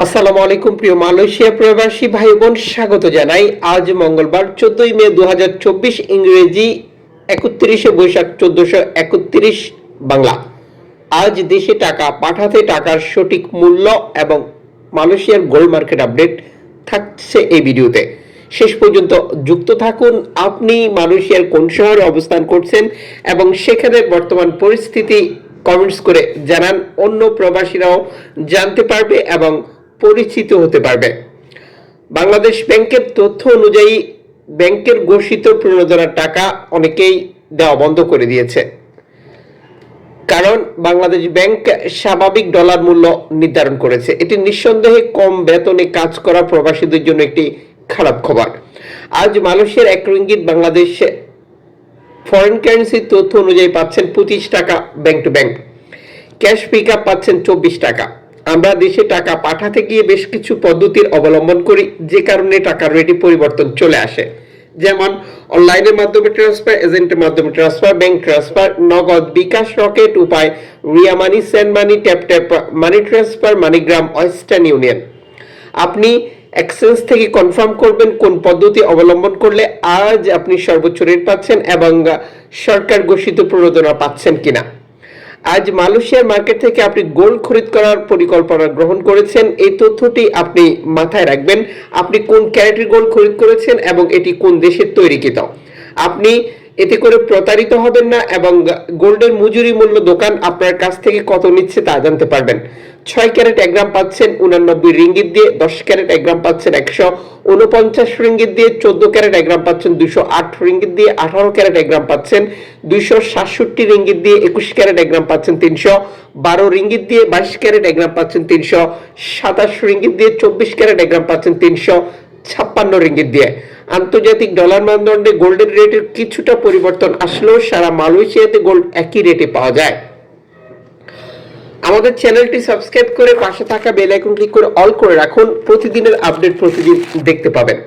আসসালামু আলাইকুম, প্রিয় মালয়েশিয়া প্রবাসী ভাই বোন স্বাগত জানাই। আজ মঙ্গলবার, চোদ্দই মে দু হাজার চব্বিশ, ইংরেজি একত্রিশে বৈশাখ, চোদ্দশো একত্রিশ বাংলা। আজ দেশে টাকা পাঠাতে টাকার সঠিক মূল্য এবং মালয়েশিয়ার গোল্ড মার্কেট আপডেট থাকছে এই ভিডিওতে। শেষ পর্যন্ত যুক্ত থাকুন। আপনি মালয়েশিয়ার কোন শহরে অবস্থান করছেন এবং সেখানে বর্তমান পরিস্থিতি কমেন্টস করে জানান। অন্য প্রবাসীরাও জানতে পারবে এবং পরিচিত হতে পারবে। বাংলাদেশ ব্যাংকের তথ্য অনুযায়ী ব্যাংকের ঘোষিত প্রণোদনার টাকা অনেকেই দেওয়া বন্ধ করে দিয়েছে। কারণ বাংলাদেশ ব্যাংক স্বাভাবিক ডলার মূল্য নির্ধারণ করেছে। এটি নিঃসন্দেহে কম বেতনে কাজ করা প্রবাসীদের জন্য একটি খারাপ খবর। আজ মালয়েশিয়ার এক রিঙ্গিত বাংলাদেশে ফরেন কারেন্সির তথ্য অনুযায়ী পাচ্ছেন পঁচিশ টাকা bank to bank. Cash pick up পাচ্ছেন চব্বিশ টাকা। আমরা দেশে টাকা পাঠাতে গিয়ে বেশ কিছু পদ্ধতির অবলম্বন করি, যে কারণে টাকার রেটে পরিবর্তন চলে আসে। যেমন, অনলাইনের মাধ্যমে ট্রান্সফার এজেন্টের মাধ্যমে transfer bank transfer Nagad bKash Rocket, Upay, Ria Money send money Tap Tap money transfer MoneyGram Western Union আপনি এক্সচেঞ্জ থেকে কনফার্ম করবেন কোন পদ্ধতি অবলম্বন করলে আজ আপনি সর্বোচ্চ রেট পাচ্ছেন এবং সরকার ঘোষিত প্রণোদনা পাচ্ছেন কিনা। আজ মালয়েশিয়ার মার্কেট থেকে আপনি গোল্ড খরিদ করার পরিকল্পনা গ্রহণ করেছেন। এই তথ্যটি আপনি মাথায় রাখবেন। আপনি কোন ক্যারেটের গোল্ড খরিদ করেছেন এবং এটি কোন দেশের তৈরিকৃত? আপনি এতে করে প্রতারিত হবেন না এবং গোল্ডের মজুরি মূল্য দোকান আপনার কাছ থেকে কত নিচ্ছে তা জানতে পারবেন। ছয় ক্যারেট এক গ্রাম পাচ্ছেন উনানব্বই রিঙ্গিত দিয়ে, দশ ক্যারেট এক গ্রাম পাচ্ছেন একশো উনপঞ্চাশ রিঙ্গিত দিয়ে, চোদ্দ ক্যারেট এক গ্রাম পাচ্ছেন দুশো আট রিঙ্গিত দিয়ে, আঠারো ক্যারেট এক গ্রাম পাচ্ছেন দুইশো সাতষট্টি রিঙ্গিত দিয়ে, একুশ ক্যারেট এক গ্রাম পাচ্ছেন তিনশো বারো রিঙ্গিত দিয়ে, বাইশ ক্যারেট এক গ্রাম পাচ্ছেন তিনশো সাতাশ রিঙ্গিত দিয়ে, চব্বিশ ক্যারেট এক গ্রাম পাচ্ছেন তিনশো ছাপ্পান্ন রিঙ্গিত দিয়ে। আন্তর্জাতিক ডলার মানদণ্ডে গোল্ডের রেটের কিছুটা পরিবর্তন আসলেও সারা মালয়েশিয়াতে গোল্ড একই রেটে পাওয়া যায়। আমাদের চ্যানেলটি সাবস্ক্রাইব করে পাশে থাকা বেল আইকন ক্লিক করে অল করে রাখুন। প্রতিদিনের আপডেট প্রতিদিন দেখতে পাবেন।